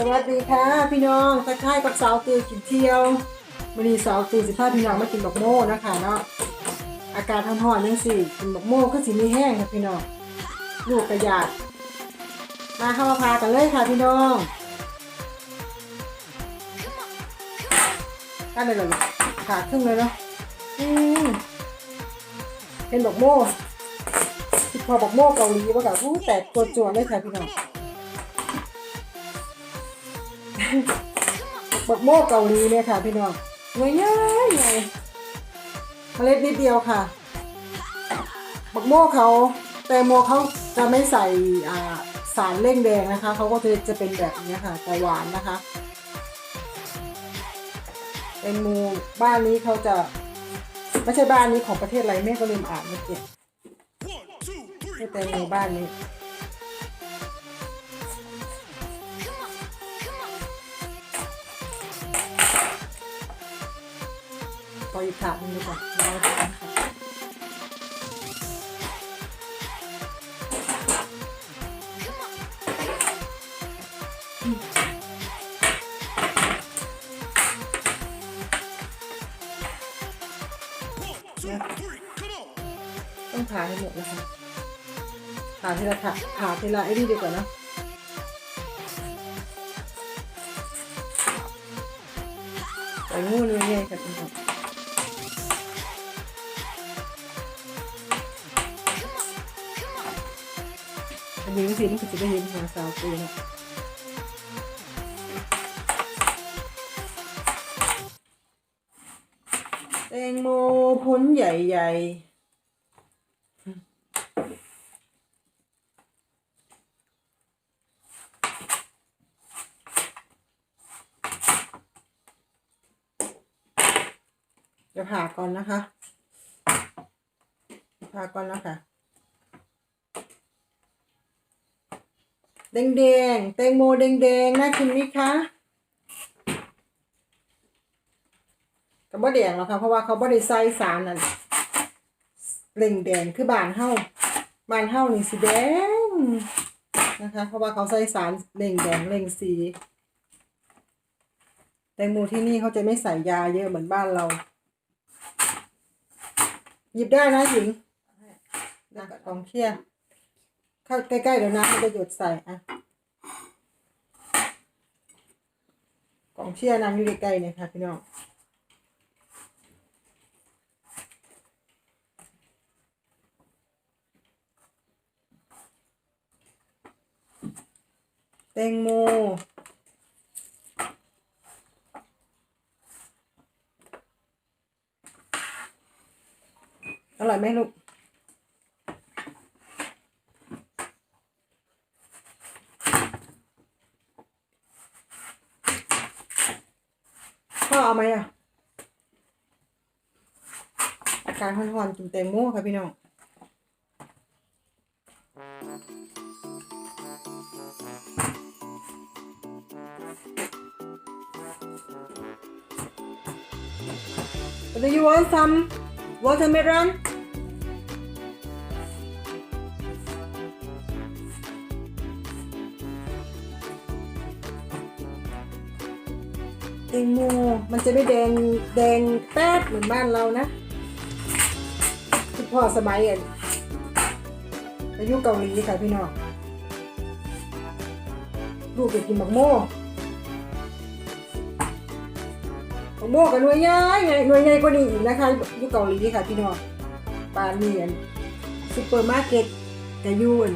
สวัสดีค่ะ พี่น้องทักทายกับสาวตือกินเที่ยววันนี้สาวตือสิพาพี่น้องมากินบักโม่นะคะเนาะอากาศร้อนๆจังสิกินบักโม่ก็สิมีแห้งค่ะพี่น้องลูกกระยาดมาเข้ามาพากันเลยค่ะพี่น้องกันเลยเหรอขาดครึ่งเลยเนาะอืมเป็นบักโม่พอบักโม่เกาหลีว่ากับผู้แตกตัวจวนเลยค่ะพี่น้อง บักโม่เกาหลีเนี่ยค่ะพี่น้องหน่วยใหญ่ใหญ่เมล็ดนิดเดียวค่ะ บักโม่เขาแตงโมเขาจะไม่ใส่อ่าสารเร่งแดงนะคะเขาก็จะเป็นแบบนี้ค่ะแต่หวานนะคะแตงโมบ้านนี้เขาจะไม่ใช่บ้านนี้ของประเทศอะไรแม่ก็ลืมอ่านเมื่อกี้ไม่แตงโมบ้านนี้ ขออีกถาดหนึงดีกว่าร้อยถาดค่ะต้องผ่าให้หมดนะคะผ่าทีละถาผ่าทีละไอ้นี่ดีกว่านะ งูเนื้อใหญ่ค่ะคุณผู้ชมอันนี้ก็สิมันก็จะได้เห็นหัวสาวปูนะแตงโมพ้นใหญ่ๆ ดี๋ยวผ่าก่อนนะคะ ผ่าก่อนแล้วค่ะ แดงแดงๆแตงโมแดงแดงๆน่ากินไหมคะกับบ่แดงหรอกค่ะ เพราะว่าเขาบ่ได้ใส่สารนั่นเล่งแดงคือบานเฮาบานเฮานี่สีแดงนะคะ เพราะว่าเขาใส่สารเล่งแดงเล่งสีแตงโมที่นี่เขาจะไม่ใส่ยาเยอะเหมือนบ้านเรา หยิบได้นะหญิงนะกองเชียร์เข้าใกล้ๆเดี๋ยวน้ำมันจะหยดใส่อะกล่องเชียร์น้ำอยู่ใกล้ๆเนี่ยค่ะพี่น้องแตงโมอร่อย ไหมลูก พ่อเอาไหมอะ อาการร้อนๆกินแตงโมค่ะพี่น้อง Do you want some watermelon? แตงโมมันจะไม่แดงแดงแป๊ดเหมือนบ้านเรานะคุณพ่อสมัยอะอายุเกาหลีค่ะพี่น้องลูกจะกินบักโม่บักโม่กับหน่วยใหญ่ไงหน่วยใหญ่กว่านี้อีกนะคะอยุคเกาหลีค่ะพี่น้องปานเนียนซุปเปอร์มาร์เก็ตกะยุน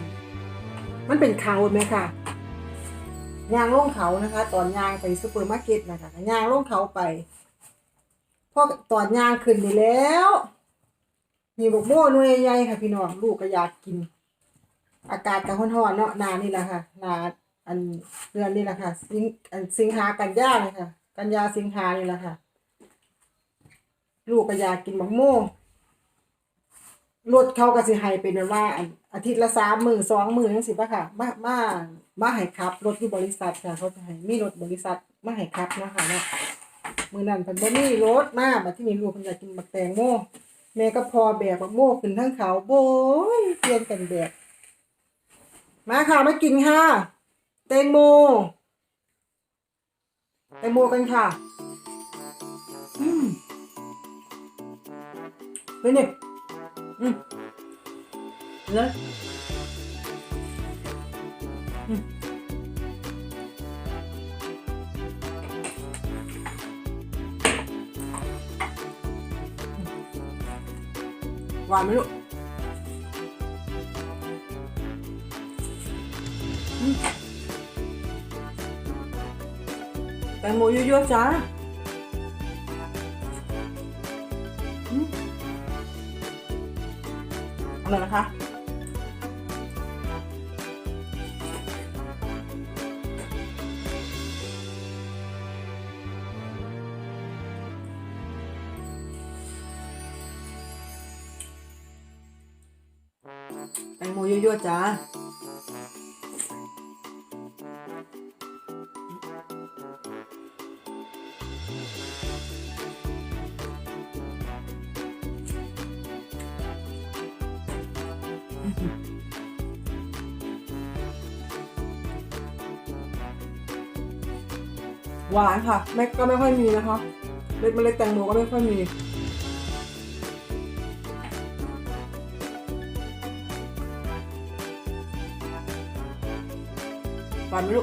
มันเป็นเขาไหมค่ะ ยางลงเขานะคะ ตอนยางไปซูเปอร์มาร์เก็ตนะคะยางลงเขาไปพอตอนยางขึ้นไปแล้วมีบกโม่หน่วยใหญ่ค่ะพี่น้องลูกก็อยากกิน อากาศก็ร้อนๆเนาะนานี่แหละค่ะนาอันเดือนนี่แหละค่ะสิงอันสิงหากันยาเลยค่ะ กันยาสิงหานี่แหละค่ะ ลูกก็อยากกินบักโม่รถเขาก็สิให้เป็นว่าอันอาทิตย์ละสามมือสองมือจังสิป่ะค่ะ มามามาให้ขับ รถที่บริษัทค่ะเขาจะให้มีรถบริษัทมาให้ขับนะคะเนาะมือนั้นเพิ่นบ่มีรถมาบัดที่นี่ลูกเพิ่นอยากกินบักแตงโมแม่ก็พอแบกบักโมขึ้นทั้งเขาโบยเปลี่ยนกันแบกมาค่ะมากินค่ะแตงโมแตงโมกันค่ะอืมเป็นนี่อืมเลย หวานไหมลูกแตงโมเยอะๆจ้า แตงโมยั่วๆจ้าหวานค่ะเม็ดก็ไม่ค่อยมีนะคะเม็ดเมล็ดแตงโมก็ไม่ค่อยมี หวานไหมลู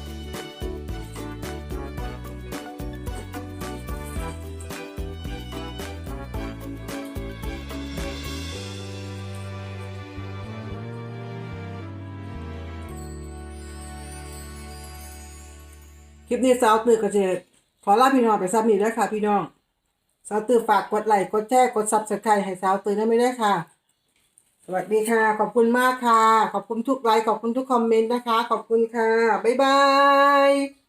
ลิปนี้สาวตือก็จะขอลาพี่น้องไปซับนี้ด้วค่ะ พี่น้องสาวตือฝากกดไลค์กดแชร์กดซับสไครต์ให้สาวตือได้ไม่ได้ค่ะ สวัสดีค่ะ ขอบคุณมากค่ะ ขอบคุณทุกไลค์ขอบคุณทุกคอมเมนต์นะคะ ขอบคุณค่ะ บ๊ายบาย